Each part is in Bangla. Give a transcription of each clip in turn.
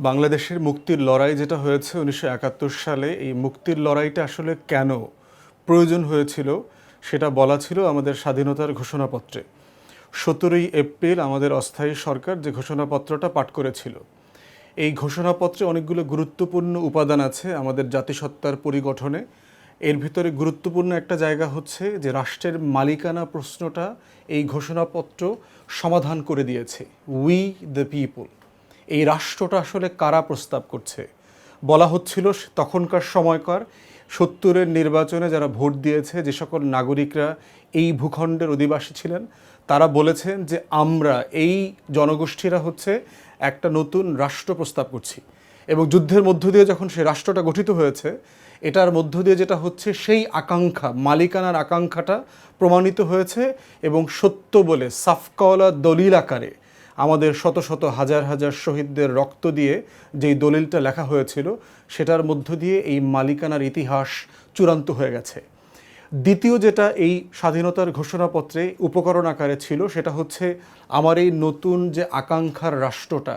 বাংলাদেশের মুক্তির লড়াই যেটা হয়েছে উনিশশো একাত্তর সালে, এই মুক্তির লড়াইটা আসলে কেন প্রয়োজন হয়েছিল সেটা বলা ছিল আমাদের স্বাধীনতার ঘোষণাপত্রে। সতেরোই এপ্রিল আমাদের অস্থায়ী সরকার যে ঘোষণাপত্রটা পাঠ করেছিল। এই ঘোষণাপত্রে অনেকগুলো গুরুত্বপূর্ণ উপাদান আছে আমাদের জাতিসত্তার পরিগঠনে। এর ভিতরে গুরুত্বপূর্ণ একটা জায়গা হচ্ছে যে রাষ্ট্রের মালিকানা প্রশ্নটা এই ঘোষণাপত্র সমাধান করে দিয়েছে উই দ্য পিপল এই রাষ্ট্রটা আসলে কারা প্রস্তাব করছে? বলা হচ্ছিল তখনকার সময়কার সত্তরের নির্বাচনে যারা ভোট দিয়েছে, যে সকল নাগরিকরা এই ভূখণ্ডের অধিবাসী ছিলেন, তারা বলেছেন যে আমরা, এই জনগোষ্ঠীরা হচ্ছে একটা নতুন রাষ্ট্র প্রস্তাব করছি। এবং যুদ্ধের মধ্য দিয়ে যখন সেই রাষ্ট্রটা গঠিত হয়েছে, এটার মধ্য দিয়ে যেটা হচ্ছে সেই আকাঙ্ক্ষা, মালিকানার আকাঙ্ক্ষাটা প্রমাণিত হয়েছে এবং সত্য বলে সাফকাওয়ালা দলিল আকারে আমাদের শত শত হাজার হাজার শহীদদের রক্ত দিয়ে যেই দলিলটা লেখা হয়েছিল, সেটার মধ্য দিয়ে এই মালিকানার ইতিহাস চূড়ান্ত হয়ে গেছে। দ্বিতীয় যেটা এই স্বাধীনতার ঘোষণাপত্রে উপকরণ আকারে ছিল, সেটা হচ্ছে আমার এই নতুন যে আকাঙ্ক্ষার রাষ্ট্রটা,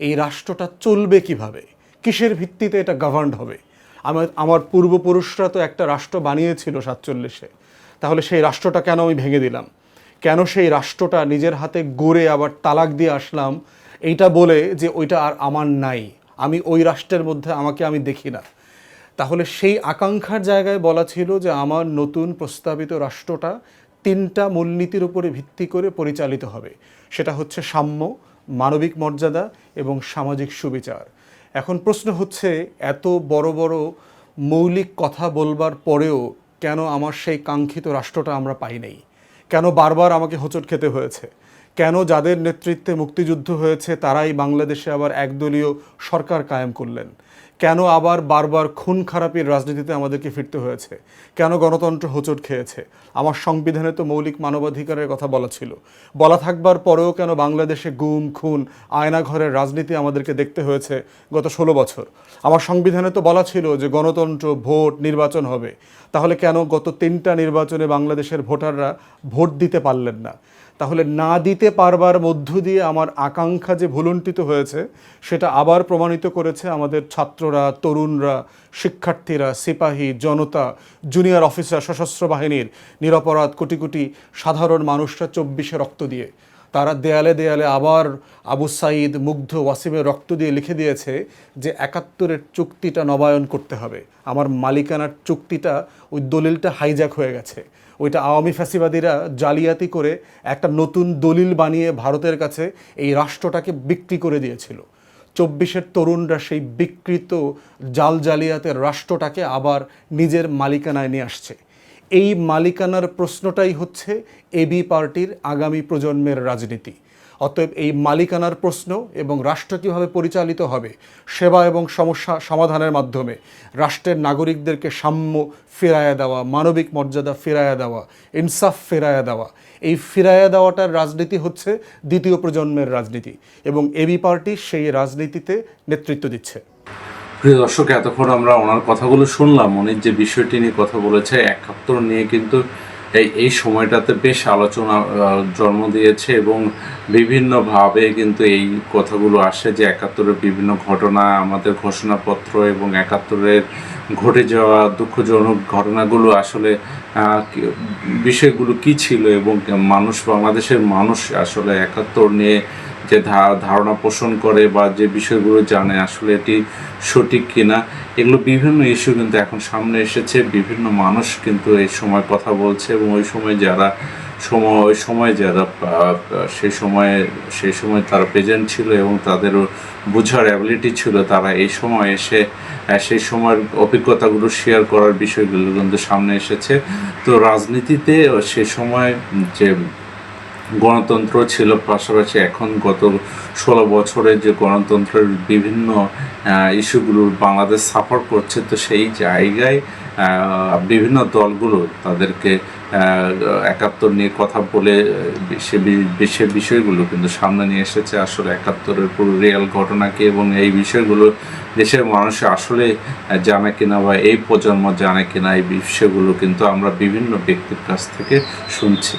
এই রাষ্ট্রটা চলবে কীভাবে? কিসের ভিত্তিতে এটা গভর্ন হবে? আমার আমার পূর্বপুরুষরা তো একটা রাষ্ট্র বানিয়েছিল সাতচল্লিশে। তাহলে সেই রাষ্ট্রটা কেন আমি ভেঙে দিলাম? কেন সেই রাষ্ট্রটা নিজের হাতে গড়ে আবার তালাক দিয়ে আসলাম, এইটা বলে যে ওইটা আর আমার নাই, আমি ওই রাষ্ট্রের মধ্যে আমাকে আমি দেখি না। তাহলে সেই আকাঙ্ক্ষার জায়গায় বলা ছিল যে আমার নতুন প্রস্তাবিত রাষ্ট্রটা তিনটা মূলনীতির উপরে ভিত্তি করে পরিচালিত হবে। সেটা হচ্ছে সাম্য, মানবিক মর্যাদা এবং সামাজিক সুবিচার। এখন প্রশ্ন হচ্ছে, এত বড় বড় মৌলিক কথা বলবার পরেও কেন আমার সেই কাঙ্ক্ষিত রাষ্ট্রটা আমরা পাই নাই? কেন বারবার আমাকে হোঁচট খেতে হয়েছে? কেন যাদের নেতৃত্বে মুক্তিযুদ্ধ হয়েছে, তারাই বাংলাদেশে আবার একদলীয় সরকার কায়েম করলেন? কেন আবার বারবার খুন খারাপির রাজনীতিতে আমাদেরকে ফিরতে হয়েছে? কেন গণতন্ত্র হোঁচট খেয়েছে? আমার সংবিধানে তো মৌলিক মানবাধিকারের কথা বলা ছিল। বলা থাকবার পরেও কেন বাংলাদেশে গুম, খুন, আয়নাঘরের রাজনীতি আমাদেরকে দেখতে হয়েছে গত ষোলো বছর? আমার সংবিধানে তো বলা ছিল যে গণতন্ত্র, ভোট, নির্বাচন হবে। তাহলে কেন গত তিনটা নির্বাচনে বাংলাদেশের ভোটাররা ভোট দিতে পারলেন না? তাহলে না দিতে পারবার মধ্য দিয়ে আমার আকাঙ্ক্ষা যে ভুলুণ্ঠিত হয়েছে, সেটা আবার প্রমাণিত করেছে আমাদের ছাত্ররা, তরুণরা, শিক্ষার্থীরা, সিপাহী, জনতা, জুনিয়র অফিসার, সশস্ত্র বাহিনীর নিরপরাধ কোটি কোটি সাধারণ মানুষরা চব্বিশে রক্ত দিয়ে। তারা দেয়ালে দেয়ালে আবার আবু সাইদ মুগ্ধ ওয়াসিমের রক্ত দিয়ে লিখে দিয়েছে যে একাত্তরের চুক্তিটা নবায়ন করতে হবে। আমার মালিকানার চুক্তিটা ওই দলিলটা হাইজ্যাক হয়ে গেছে। ওইটা আওয়ামী ফ্যাসিবাদীরা জালিয়াতি করে একটা নতুন দলিল বানিয়ে ভারতের কাছে এই রাষ্ট্রটাকে বিক্রি করে দিয়েছিল। চব্বিশের তরুণরা সেই বিকৃত জাল জালিয়াতের রাষ্ট্রটাকে আবার নিজের মালিকানায় নিয়ে আসছে। এই মালিকানার প্রশ্নটাই হচ্ছে এবি পার্টির আগামী প্রজন্মের রাজনীতি। অতএব এই মালিকানার প্রশ্ন এবং রাষ্ট্র কীভাবে পরিচালিত হবে, সেবা এবং সমস্যা সমাধানের মাধ্যমে, রাষ্ট্রের নাগরিকদেরকে সাম্য ফেরায়া দেওয়া, মানবিক মর্যাদা ফেরায়া দেওয়া, ইনসাফ ফেরায়া দেওয়া, এই ফিরায়া দেওয়াটার রাজনীতি হচ্ছে দ্বিতীয় প্রজন্মের রাজনীতি এবং এবি পার্টি সেই রাজনীতিতে নেতৃত্ব দিচ্ছে। প্রিয় দর্শক, এতক্ষণ আমরা ওনার কথাগুলো শুনলাম। উনি যে বিষয়টি নিয়ে কথা বলেছে একাত্তর নিয়ে কিন্তু এই এই সময়টাতে বেশ আলোচনা জন্ম দিয়েছে এবং বিভিন্নভাবে কিন্তু এই কথাগুলো আসে যে একাত্তরের বিভিন্ন ঘটনা, আমাদের ঘোষণাপত্র এবং একাত্তরের ঘটে যাওয়া দুঃখজনক ঘটনাগুলো আসলে বিষয়গুলো কি ছিল এবং মানুষ, বাংলাদেশের মানুষ আসলে একাত্তর নিয়ে যে ধারণা পোষণ করে বা যে বিষয়গুলো জানে আসলে এটি সঠিক কিনা, এগুলো বিভিন্ন ইস্যু কিন্তু এখন সামনে এসেছে। বিভিন্ন মানুষ কিন্তু এই সময় কথা বলছে এবং ওই সময় যারা সময়, ওই সময় যারা সেই সময়ে সেই সময় তারা প্রেজেন্ট ছিল এবং তাদেরও বোঝার অ্যাবিলিটি ছিল, তারা এই সময় এসে সেই সময়ের অভিজ্ঞতাগুলো শেয়ার করার বিষয়গুলো কিন্তু সামনে এসেছে। তো রাজনীতিতে সে সময় যে গণতন্ত্র ছিল পাশাপাশি এখন গত ষোলো বছরে যে গণতন্ত্রের বিভিন্ন ইস্যুগুলো বাংলাদেশ সাফার করছে, তো সেই জায়গায় বিভিন্ন দলগুলো তাদেরকে একাত্তর নিয়ে কথা বলে, সে বি- সে বিষয়গুলো কিন্তু সামনে নিয়ে এসেছে। আসলে একাত্তরের পুরো রিয়াল ঘটনাকে এবং এই বিষয়গুলো দেশের মানুষ আসলে জানে কিনা বা এই প্রজন্ম জানে কিনা, এই বিষয়গুলো কিন্তু আমরা বিভিন্ন ব্যক্তির কাছ থেকে শুনছি।